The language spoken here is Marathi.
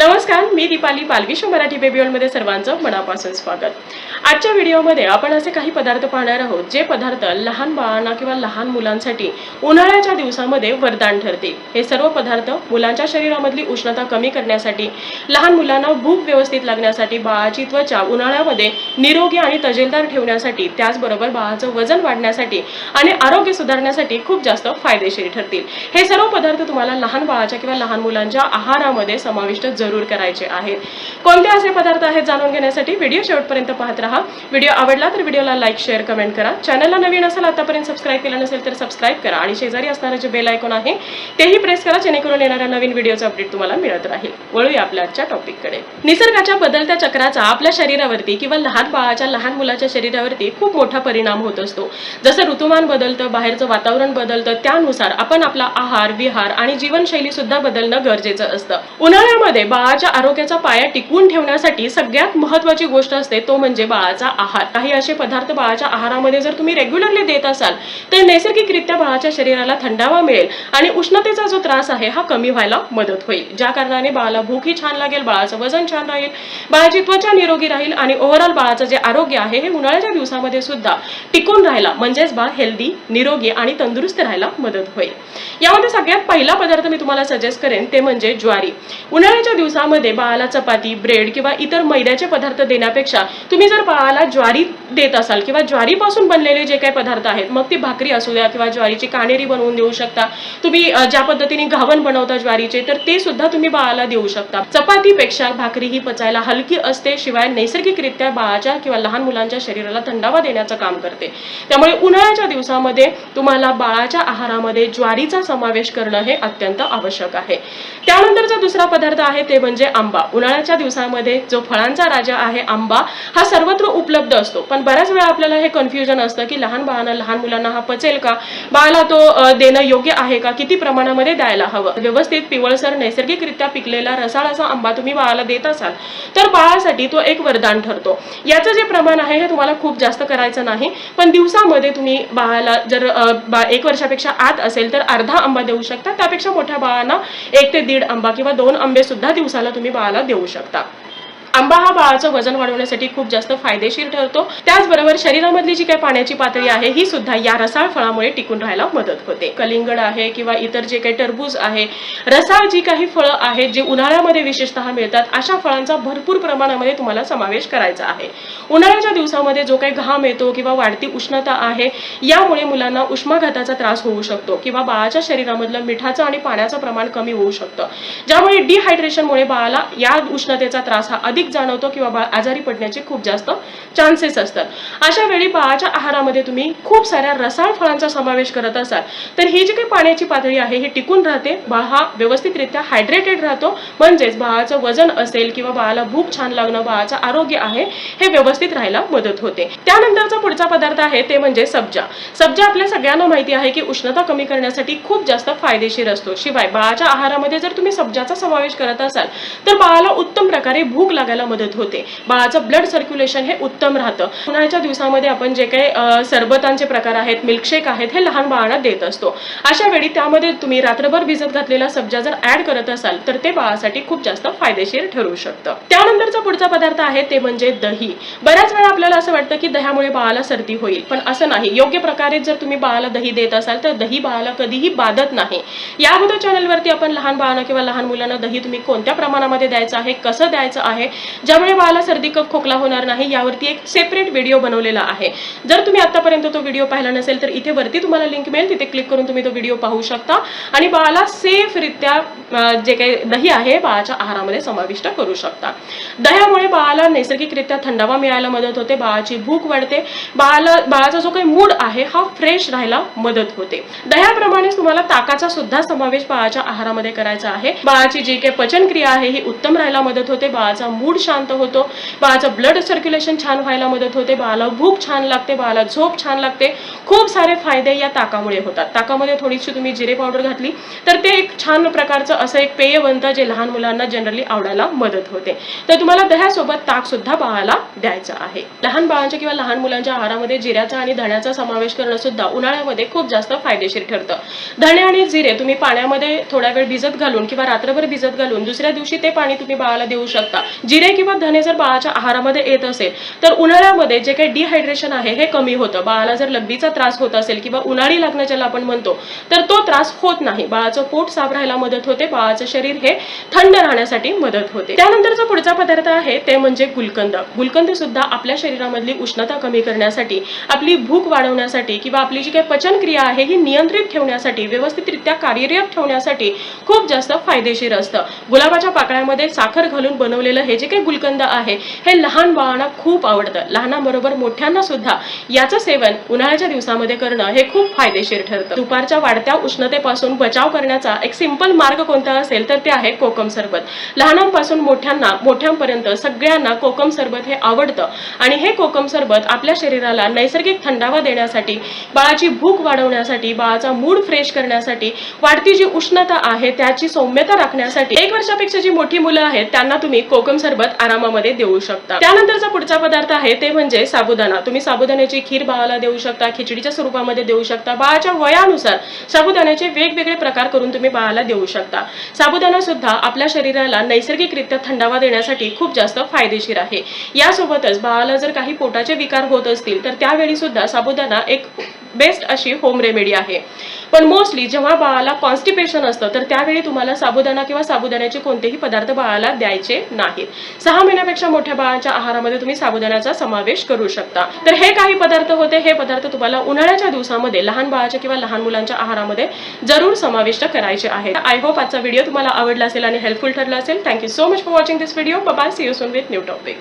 नमस्कार मी दीपाली पालविश्व मराठी बेबी मध्ये सर्वांचं मनापासून स्वागत. आजच्या व्हिडिओमध्ये आपण असे काही पदार्थ पाहणार आहोत जे पदार्थ लहान बाळांना किंवा लहान मुलांसाठी उन्हाळ्याच्या दिवसामध्ये वरदान ठरतील हे सर्व पदार्थ मुलांच्या शरीरामधली उष्णता कमी करण्यासाठी लहान मुलांना भूक व्यवस्थित लागण्यासाठी बाळाची त्वचा उन्हाळ्यामध्ये निरोगी आणि तजेलदार ठेवण्यासाठी त्याचबरोबर बाळाचं वजन वाढण्यासाठी आणि आरोग्य सुधारण्यासाठी खूप जास्त फायदेशीर ठरतील. हे सर्व पदार्थ तुम्हाला लहान बाळाच्या किंवा लहान मुलांच्या आहारामध्ये समाविष्ट जरूर करायचे आहेत. कोणते असे पदार्थ आहेत जाणून घेण्यासाठी व्हिडिओ शेवटपर्यंत पाहत राहा. व्हिडिओ आवडला तर व्हिडिओला लाईक शेअर कमेंट करा. चॅनलला नवीन असेल आतापर्यंत सबस्क्राईब केलं नसेल तर सबस्क्राईब करा. आणि शेजारी असणारं जे बेल आयकॉन आहे तेही प्रेस करा जेणेकरून येणाऱ्या नवीन व्हिडिओचा अपडेट तुम्हाला मिळत राहील. वळूया आपल्या आजच्या टॉपिककडे निसर्गाच्या बदलत्या चक्राचा आपल्या शरीरावरती किंवा लहान बाळाच्या लहान मुलाच्या शरीरावरती खूप मोठा परिणाम होत असतो. जसं ऋतुमान बदलतं बाहेरचं वातावरण बदलतं त्यानुसार आपण आपला आहार विहार आणि जीवनशैली सुद्धा बदलणं गरजेचं असतं. उन्हाळ्यामध्ये बाळाच्या आरोग्याचा पाया टिकवून ठेवण्यासाठी सगळ्यात महत्वाची गोष्ट असते तो म्हणजे बाळाचा आहार. काही असे पदार्थ बाळाच्या आहारामध्ये जर तुम्ही रेग्युलरली देत असाल तर नैसर्गिकरित्या बाळाच्या शरीराला थंडावा मिळेल आणि उष्णतेचा जो त्रास आहे हा कमी व्हायला मदत होईल. ज्या कारणाने बाळाला भूकही छान लागेल बाळाचं वजन छान राहील बाळाची त्वचा निरोगी राहील आणि ओव्हरऑल बाळाचं जे आरोग्य आहे हे उन्हाळ्याच्या दिवसामध्ये सुद्धा टिकून राहिला म्हणजेच बाळ हेल्दी निरोगी आणि तंदुरुस्त राहायला मदत होईल. यामध्ये सगळ्यात पहिला पदार्थ मी तुम्हाला सजेस्ट करेन ते म्हणजे ज्वारी. उन्हाळ्याच्या दिवसामध्ये बाळाला चपाती ब्रेड किंवा इतर मैद्याचे पदार्थ देण्यापेक्षा तुम्ही जर बाळाला ज्वारी देत असाल किंवा ज्वारीपासून बनलेले जे काही पदार्थ आहेत मग ती भाकरी असू द्या किंवा ज्वारीची कानेरी बनवून देऊ शकता. तुम्ही ज्या पद्धतीने घावन बनवता ज्वारीचे तर ते सुद्धा तुम्ही बाळाला देऊ शकता. चपातीपेक्षा भाकरी ही पचायला हलकी असते शिवाय नैसर्गिकरित्या बाळाच्या किंवा लहान मुलांच्या शरीराला थंडावा देण्याचं काम करते. त्यामुळे उन्हाळ्याच्या दिवसामध्ये तुम्हाला बाळाच्या आहारामध्ये ज्वारीचा समावेश करणं हे अत्यंत आवश्यक आहे. त्यानंतरचा दुसरा पदार्थ आहे ते म्हणजे आंबा. उन्हाळ्याच्या दिवसामध्ये जो फळांचा राजा आहे आंबा हा सर्वत्र उपलब्ध असतो. पण बऱ्याच वेळा आपल्याला हे कन्फ्युजन असतं की लहान बाळांना लहान मुलांना हा पचेल का? बाळाला तो देणं योग्य आहे का? किती प्रमाणामध्ये द्यायला हवं? व्यवस्थित पिवळसर नैसर्गिकरित्या पिकलेला रसाळाचा आंबा तुम्ही बाळाला देत असाल तर बाळासाठी तो एक वरदान ठरतो. याचं जे प्रमाण आहे हे तुम्हाला खूप जास्त करायचं नाही पण दिवसामध्ये तुम्ही बाळाला जर बा एक वर्षापेक्षा आत असेल तर अर्धा आंबा देऊ शकता. त्यापेक्षा मोठ्या बाळांना एक ते दीड आंबा किंवा दोन आंबे सुद्धा दिवसाला तुम्ही बाळाला देऊ शकता. आंबा हा बाळाचं वजन वाढवण्यासाठी खूप जास्त फायदेशीर ठरतो. त्याचबरोबर शरीरामधली जी काही पाण्याची पातळी आहे ही सुद्धा या रसाळ फळामुळे टिकून राहायला मदत होते. कलिंगड आहे किंवा इतर जे काही टरबूज आहे रसाळ जी काही फळं आहेत जे उन्हाळ्यामध्ये विशेषतः मिळतात अशा फळांचा भरपूर प्रमाणामध्ये तुम्हाला समावेश करायचा आहे. उन्हाळ्याच्या दिवसामध्ये जो काही घाम येतो किंवा वाढती उष्णता आहे यामुळे मुलांना उष्माघाताचा त्रास होऊ शकतो किंवा बाळाच्या शरीरामधलं मिठाचं आणि पाण्याचं प्रमाण कमी होऊ शकतं. ज्यामुळे डिहायड्रेशनमुळे बाळाला या उष्णतेचा त्रास हा अधिक जाणवतो किंवा बाळ आजारी पडण्याचे खूप जास्त चान्सेस असतात. अशा वेळी बाळाच्या आहारामध्ये तुम्ही खूप साऱ्या रसाळ फळांचा समावेश करत असाल तर ही जी काही पाण्याची पातळी आहे ही टिकून राहते. बाळ हा व्यवस्थितरित्या हायड्रेटेड राहतो. म्हणजेच बाळाचं वजन असेल किंवा बाळाला भूक छान लागणं बाळाचं आरोग्य आहे हे व्यवस्थित राहायला मदत होते. त्यानंतरचा पुढचा पदार्थ आहे ते म्हणजे सब्जा. सब्जा आपल्या सगळ्यांना माहिती आहे की उष्णता कमी करण्यासाठी खूप जास्त फायदेशीर असतो. शिवाय बाळाच्या आहारामध्ये जर तुम्ही सब्जाचा समावेश करत असाल तर बाळाला उत्तम प्रकारे भूक लागायला मदत होते. बाळाचं ब्लड सर्क्युलेशन हे उत्तम राहतं. उन्हाळ्याच्या दिवसामध्ये आपण जे काही सरबतांचे प्रकार आहेत मिल्कशेक आहेत हे लहान बाळांना देत असतो. अशा वेळी त्यामध्ये तुम्ही रात्रभर भिजत घातलेला सब्जा जर ऍड करत असाल तर ते बाळासाठी खूप जास्त फायदेशीर ठरू शकतं. त्यानंतरचा पुढचा पदार्थ आहे ते म्हणजे दही. बऱ्याच वेळा आपल्याला असं वाटतं की दह्यामुळे बाळाला सर्दी होईल पण असं नाही. योग्य प्रकारे जर तुम्ही बाळाला दही देत असाल तर दही बाळाला कधीही बाधत नाही. या अगोदर चॅनलवरती आपण लहान बाळांना किंवा लहान मुलांना दही तुम्ही कोणत्या प्रमाणामध्ये द्यायचं आहे कसं द्यायचं आहे ज्यामुळे बाळाला सर्दी कफ खोकला होणार नाही यावरती एक सेपरेट व्हिडिओ बनवलेला आहे. जर तुम्ही आतापर्यंत तो व्हिडिओ पाहिला नसेल तर इथे वरती तुम्हाला लिंक मिळेल. तिथे क्लिक करून तुम्ही तो व्हिडिओ पाहू शकता. आणि बाळाला सेफरित्या जे काही दही आहे बाळाच्या आहारामध्ये समाविष्ट करू शकता. दह्यामुळे बाळाला नैसर्गिकरित्या थंडावा मिळायला मदत होते बाळाची भूक वाढते. बाळाला बाळाचा जो काही मूड आहे हा फ्रेश राहायला मदत होते. दह्याप्रमाणेच तुम्हाला ताकाचा सुद्धा समावेश बाळाच्या आहारामध्ये करायचा आहे. बाळाची जी काही पचनक्रिया आहे ही उत्तम राहायला मदत होते. बाळाचा मूड मूड शांत होतो. बाळाचं ब्लड सर्क्युलेशन छान व्हायला मदत होते. बाळाला भूक छान लागते बाळाला झोप छान लागते. खूप सारे फायदे या ताकामुळे होतात. ताकामध्ये थोडीशी तुम्ही जिरे पावडर घातली तर ते एक छान प्रकारचं असं एक पेय बनतं जे लहान मुलांना जनरली आवडायला मदत होते. तर तुम्हाला दह्यासोबत ताक सुद्धा बाळाला द्यायचं आहे. लहान बाळांच्या किंवा लहान मुलांच्या आहारामध्ये जिऱ्याचा आणि धण्याचा समावेश करणं सुद्धा उन्हाळ्यामध्ये खूप जास्त फायदेशीर ठरतं. धणे आणि जिरे तुम्ही पाण्यामध्ये थोडा वेळ भिजत घालून किंवा रात्रभर भिजत घालून दुसऱ्या दिवशी ते पाणी तुम्ही बाळाला देऊ शकता. जिरे किंवा धने जर बाळाच्या आहारामध्ये येत असेल तर उन्हाळ्यामध्ये जे काही डिहायड्रेशन आहे हे कमी होतं. बाळाला जर लघवीचा त्रास होत असेल किंवा उन्हाळी लागणं ज्याला आपण म्हणतो तर तो त्रास होत नाही. बाळाचं पोट साफ राहायला मदत होते. बाळाचं शरीर हे थंड राहण्यासाठी मदत होते. त्यानंतरचा पुढचा पदार्थ आहे ते म्हणजे गुलकंद. गुलकंद सुद्धा आपल्या शरीरामधली उष्णता कमी करण्यासाठी आपली भूक वाढवण्यासाठी किंवा आपली जी काही पचनक्रिया आहे ही नियंत्रित ठेवण्यासाठी व्यवस्थितरित्या कार्यरत ठेवण्यासाठी खूप जास्त फायदेशीर असतं. गुलाबाच्या पाकळ्यामध्ये साखर घालून बनवलेलं हे जे काही गुलकंद आहे. हे लहान बाळांना खूप आवडतं. लहानांबरोबर मोठ्यांना सुद्धा याचं सेवन उन्हाळ्याच्या दिवसामध्ये करणं हे खूप फायदेशीर ठरतं. दुपारच्या वाढत्या उष्णतेपासून बचाव करण्याचा एक सिंपल मार्ग कोणता असेल तर ते आहे कोकम सरबत. लहानांपासून मोठ्यांना मोठ्यांपर्यंत सगळ्यांना कोकम सरबत हे आवडतं. आणि हे कोकम सरबत आपल्या शरीराला नैसर्गिक थंडावा देण्यासाठी बाळाची भूक वाढवण्यासाठी बाळाचा मूड फ्रेश करण्यासाठी वाढती जी उष्णता आहे त्याची सौम्यता राखण्यासाठी एक वर्षापेक्षा जी मोठी मुलं आहेत त्यांना तुम्ही कोकम सरबत आरामामध्ये देऊ शकता. त्यानंतरचा पुढचा पदार्थ आहे ते म्हणजे साबुदाणा. तुम्ही साबुदाण्याची खीर बाळाला देऊ शकता खिचडीच्या स्वरूपामध्ये देऊ शकता. बाळाच्या वयानुसार साबुदाण्याचे वेगवेगळे प्रकार करून तुम्ही बाळाला देऊ शकता. साबुदाणा सुद्धा आपल्या शरीराला नैसर्गिकरित्या थंडावा देण्यासाठी खूप जास्त फायदेशीर आहे. यासोबतच बाळाला जर काही पोटाचे विकार होत असतील तर त्यावेळी सुद्धा साबुदाणा एक बेस्ट अशी होम रेमेडी आहे. पण मोस्टली जेव्हा बाळाला कॉन्स्टिपेशन असतं तर त्यावेळी तुम्हाला साबुदाणा किंवा साबुदाण्याचे कोणतेही पदार्थ बाळाला द्यायचे नाहीत. सहा महिन्यापेक्षा मोठ्या बाळांच्या आहारामध्ये तुम्ही साबुदाण्याचा समावेश करू शकता. तर हे काही पदार्थ होते हे पदार्थ तुम्हाला उन्हाळ्याच्या दिवसामध्ये लहान बाळाच्या किंवा लहान मुलांच्या आहारामध्ये जरूर समाविष्ट करायचे आहेत. आय होप आजचा व्हिडिओ तुम्हाला आवडला असेल आणि हेल्पफुल ठरला असेल. Thank you so much for watching this video bye see you soon with new topic